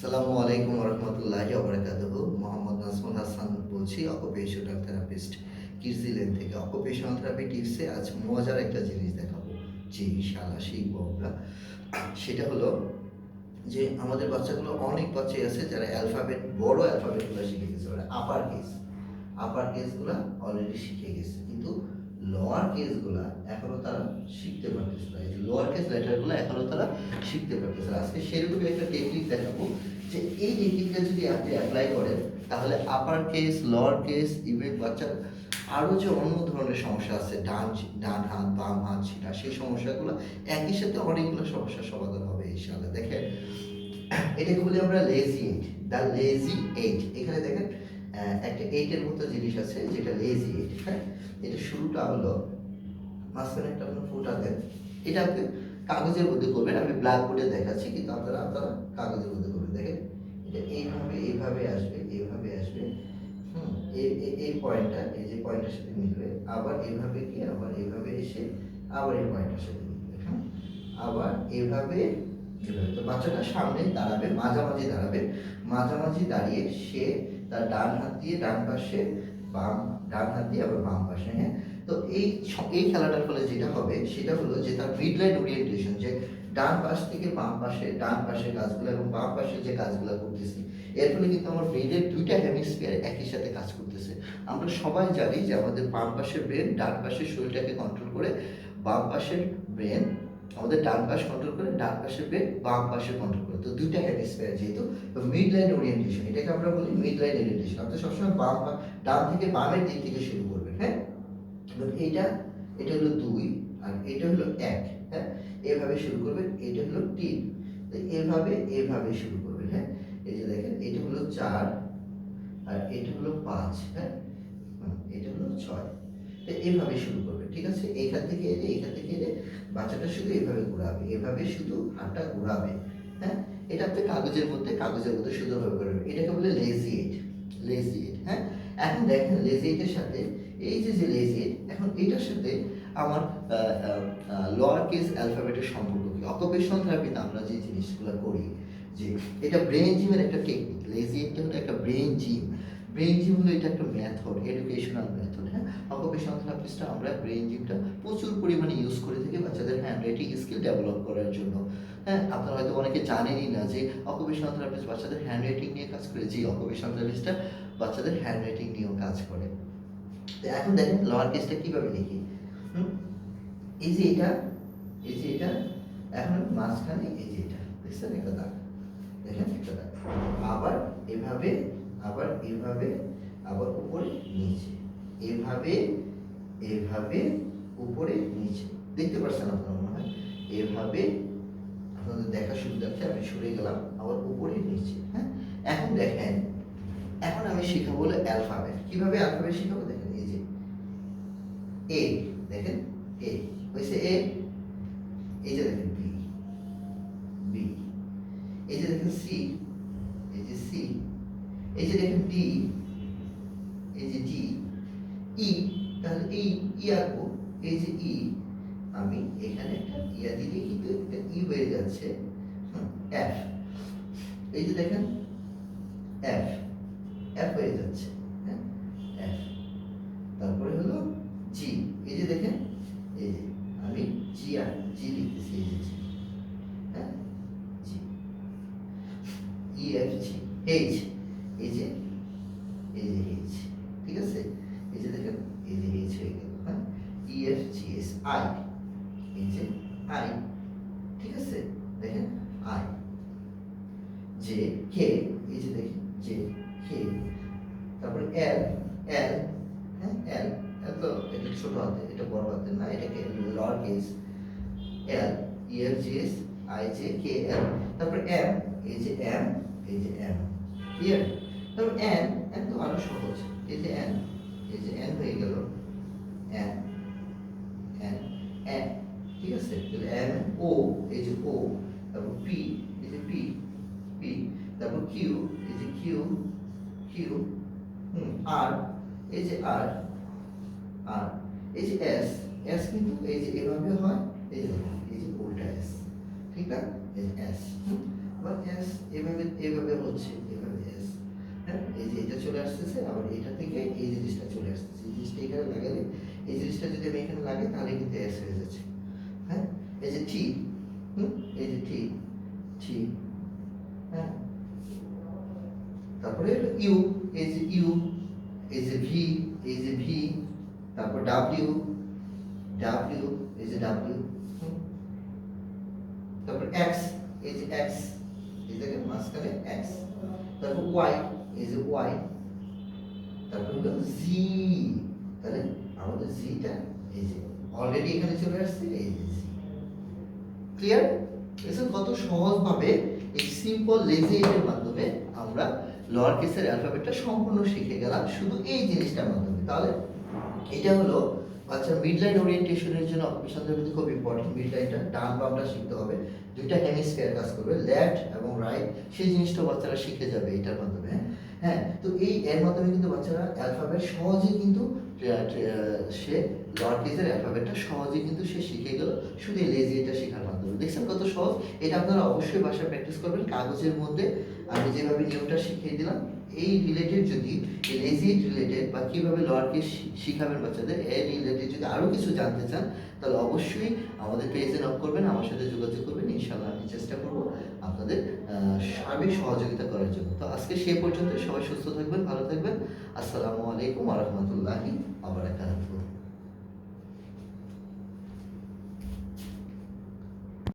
আসসালামু আলাইকুম রহমতুল্লাহি ওবরাকাতুহু। মোহাম্মদ নাজমুল হাসান বলছি অকুপেশনাল থেরাপিস্ট কিরজিলেন থেকে। অকুপেশনাল থেরাপি টিপসে আজ মজার একটা জিনিস দেখাবো। যে ইনশাআল্লাহ শিখব আমরা। সেটা হলো যে আমাদের বাচ্চাগুলো অনেক বাচ্চাই আছে যারা অ্যালফাবেট বড় অ্যালফাবেটগুলো শিখে গেছে, ওরা আপার কেস আপার কেসগুলো অলরেডি শিখে গেছে। কিন্তু লোয়ার কেসগুলো এখনও তারা শিখতে পারতেছে না। এই লোয়ার কেস লেটারগুলো এখনও তারা শিখতে পারতেছে আজকে সেরকমই একটা টেকনিক দেখাবো যে এই টেকনিকটা যদি আপনি অ্যাপ্লাই করেন, তাহলে upper case lower case even বাচ্চার আরও যে অন্য ধরনের সমস্যা আছে, ডান ডান হাত, বাম হাত সেটা সেই সমস্যাগুলো, একই সাথে অনেকগুলো সমস্যার সমাধান হবে এই ইনশাআল্লাহ। দেখেন এটাকে বলি আমরা lazy eight the lazy eight এখানে দেখেন একটা এইটের মতো জিনিস আছে, যেটা লেজি এইট হ্যাঁ? এটা শুরুটা হলো, মাঝখানে একটা আপনার ফোটা দেন। এটা আপনি কাগজের মধ্যে করবেন, আমি ব্ল্যাক বোর্ডে দেখাচ্ছি, কিন্তু আপনারা আপনারা কাগজের মধ্যে করবেন। দেখেন, এটা এইভাবে এইভাবে আসবে এইভাবে আসবে। হুম এই পয়েন্টটা এই যে পয়েন্টের সাথে মিলবে, আবার এইভাবে গিয়ে আবার এইভাবে এসে, আবার এই পয়েন্টের সাথে মিলবে হ্যাঁ আবার এভাবে। তো বাচ্চাটা সামনে দাঁড়াবে, মাঝামাঝি দাঁড়াবে। মাঝামাঝি দাঁড়িয়ে সে তার ডান হাত দিয়ে, ডান পাশে বাম, ডান হাত দিয়ে আবার বাম পাশে হ্যাঁ? তো এই এই খেলাটার ফলে যেটা হবে, সেটা হলো যে তার মিড লাইন ওরিয়েন্টেশন যে ডান পাশ থেকে বাম পাশে, ডান পাশে কাজগুলো এবং বাম পাশে যে কাজগুলো করতেছি, এর ফলে কিন্তু আমার ব্রেনের দুইটা হেমিস্ফিয়ার একই সাথে কাজ করতেছে। আমরা সবাই জানি যে আমাদের বাম পাশের ব্রেন ডান পাশের শরীরটাকে কন্ট্রোল করে, বাম পাশের ব্রেন আমাদের ডান পাশ কন্ট্রোল করে, ডান পাশের ব্রেন বাম পাশে কন্ট্রোল করে। তো দুইটা হেমিস্ফিয়ার যেহেতু মিড লাইন ওরিয়েন্টেশন এটাকে আমরা বলি মিড লাইন ওরিয়েন্টেশন আপনি সবসময় বাম ডান থেকে বামের দিক থেকে শুরু করবেন হ্যাঁ? এইটা এটা হলো দুই আর এটা হলো এক হ্যাঁ? এভাবে শুরু করবেন, এটা হলো তিন। এভাবে এভাবে শুরু করবেন হ্যাঁ? এই যে দেখেন, এটা হলো চার আর এটা হলো পাঁচ হ্যাঁ? এটা হলো ছয়। তো এইভাবে শুরু করবে ঠিক আছে? এইখান থেকে এলে এইখান থেকে এলে বাচ্চাটা শুধু এভাবে ঘোরাবে, এভাবে শুধু হাতটা ঘোরাবে হ্যাঁ? এটা আপনি কাগজের মধ্যে কাগজের মধ্যে সুন্দরভাবে করবেন। এটাকে বলে লেজি এইট লেজি এইট হ্যাঁ? এখন দেখেন লেজি এইটের সাথে, এই যে যে লেজি এখন এটার সাথে আমার লোয়ার কেস অ্যালফাবেটের সম্পর্ক কি? অকুপেশনাল থেরাপিতে আমরা যে জিনিসগুলো করি, যে এটা ব্রেন জিমের একটা টেকনিক লেজি এইটটা হলো একটা ব্রেন জিম ব্রেন জিম হলো এটা একটা মেথড এডুকেশনাল মেথড হ্যাঁ? অকুপেশনাল থেরাপিস্টরা আমরা ব্রেন জিমটা প্রচুর পরিমাণে ইউজ করে থাকি বাচ্চাদের হ্যান্ড রাইটিং স্কিল ডেভেলপ করার জন্য হ্যাঁ? আপনারা হয়তো অনেকে জানেনই না যে অকুপেশনাল থেরাপিস্ট বাচ্চাদের হ্যান্ড রাইটিং নিয়ে কাজ করে, যে অকুপেশনাল থেরাপিস্টটা বাচ্চাদের হ্যান্ড রাইটিং নিয়েও কাজ করে। এখন দেখেন লোয়ার কেসটা কীভাবে লিখি? হুম? এই যে এটা, এই যে এটা, এখন মাঝখানে এই যে এটা। দেখছেন একটা দাগ? দেখেন একটা দাগ। আবার এভাবে আবার এভাবে, আবার উপরে, নিচে। এভাবে এভাবে, উপরে, নিচে। দেখতে পাচ্ছেন আপনার মনে হয়? এভাবে, আপনাদের দেখা সুবিধার্থে আমি সরে গেলাম, আবার উপরে, নিচে। হ্যাঁ? এখন দেখেন এখন আমি শিখাবো হলো অ্যালফাবেট কীভাবে অ্যালফাবেট শিখাবো? দেখেন, এই যে এ দেখেন এ হয়েছে এ এই যে দেখেন বি বি এই যে দেখেন সি এই যে সি এই যে দেখেন ডি এই যে ডি ই তাহলে এই ই আঁকবো এই যে ই আমি এখানে একটা ইয়া দিলে কিন্তু একটা ই হয়ে যাচ্ছে এফ এই যে দেখেন এফ হয়ে যাচ্ছে হ্যাঁ? তারপরে হলো জি এই যে দেখেন, এই যে আমি জি আর জি লিখতেছি, এই যে জি হ্যাঁ? জি জি এইচ এই যে এই যে এইচ ঠিক আছে? এই যে দেখেন, এই যে এইচ হয়ে গেল হ্যাঁ? E F G S I এই যে আই ঠিক আছে? দেখেন আই যে কে এই যে দেখেন যে কে তারপরে এল এল হ্যাঁ এল এল তো এটা ছোট হাতে, এটা বড় হাতে না, এটাকে lower case L E F G S I J K L তারপরে এম এই যে এম এই যে এম ক্লিয়ার তারপর এন এন তো আরও সহজ, এই যে এন এই যে এন হয়ে গেল এন এন এন ঠিক আছে? তাহলে এম ও এই যে ও তারপর পি আর এই যে আর আর এই যে এস এস কিন্তু এই যে এভাবে হয় এই যে এই যে উল্টা এস ঠিক না এই যে এস আবার এস এভাবে এভাবে হচ্ছে এভাবে এস হ্যাঁ এই যে এটা চলে আসতেছে আবার এটা থেকে এই জিনিসটা চলে আসতেছে এই জিনিসটা এখানে লাগালে এই জিনিসটা যদি আমি এখানে লাগাই তাহলে কিন্তু এস হয়ে যাচ্ছে হ্যাঁ এই যে টি হুম এই যে টি টি হ্যাঁ তারপরে ইউ এই যে ইউ এই যে ভি এই যে ভি তারপর ডাব্লিউ ডাব্লিউ এই যে ডাব্লিউ তারপর এক্স এই যে এক্স এই জায়গায় মাঝখানে এক্স তারপর ওয়াই এই যে ওয়াই তারপর হলো জি তাহলে আমাদের জিটা এই যে অলরেডি এখানে চলে আসছে, এই যে ক্লিয়ার এসব কত সহজভাবে এই সিম্পল লেজি এর মাধ্যমে আমরা লোয়ার কেসের অ্যালফাবেটটা সম্পূর্ণ শিখে গেলাম, শুধু এই জিনিসটার মাধ্যমে তাহলে এটা হলো বাচ্চার মিড লাইন ওরিয়েন্টেশনের জন্য অকুপেশন থেরাপিতে খুব ইম্পর্টেন্ট মিড লাইনটা ডান বামটা শিখতে হবে, দুইটা হেমিস্ফিয়ার কাজ করবে লেফট এবং রাইট সেই জিনিসটা বাচ্চারা শিখে যাবে এটার মাধ্যমে হ্যাঁ? তো এই এর মাধ্যমে কিন্তু বাচ্চারা অ্যালফাবেট সহজেই কিন্তু সে লোয়ার কেসের অ্যালফাবেটটা সহজেই কিন্তু সে শিখে গেল। শুধু লেজি এটা শেখার মাধ্যমে। দেখছেন কত সহজ? এটা আপনারা অবশ্যই বাসায় প্র্যাকটিস করবেন। কাগজের মধ্যে আমি যেভাবে নিয়মটা শিখিয়ে দিলাম, এই রিলেটেড যদি লেজি রিলেটেড বা কীভাবে লোয়ার শিখাবেন বাচ্চাদের, এই রিলেটেড যদি আরও কিছু জানতে চান, তাহলে অবশ্যই আমাদের পেজে নক করবেন, আমার সাথে যোগাযোগ করবেন। ইনশাল্লাহ আমি চেষ্টা করব আপনাদের সার্বিক সহযোগিতা করার জন্য। তো আজকে সে পর্যন্ত সবাই সুস্থ থাকবেন, ভালো থাকবেন। আসসালামু আলাইকুম আ রহমতুল্লাহি আবরাকাতুহ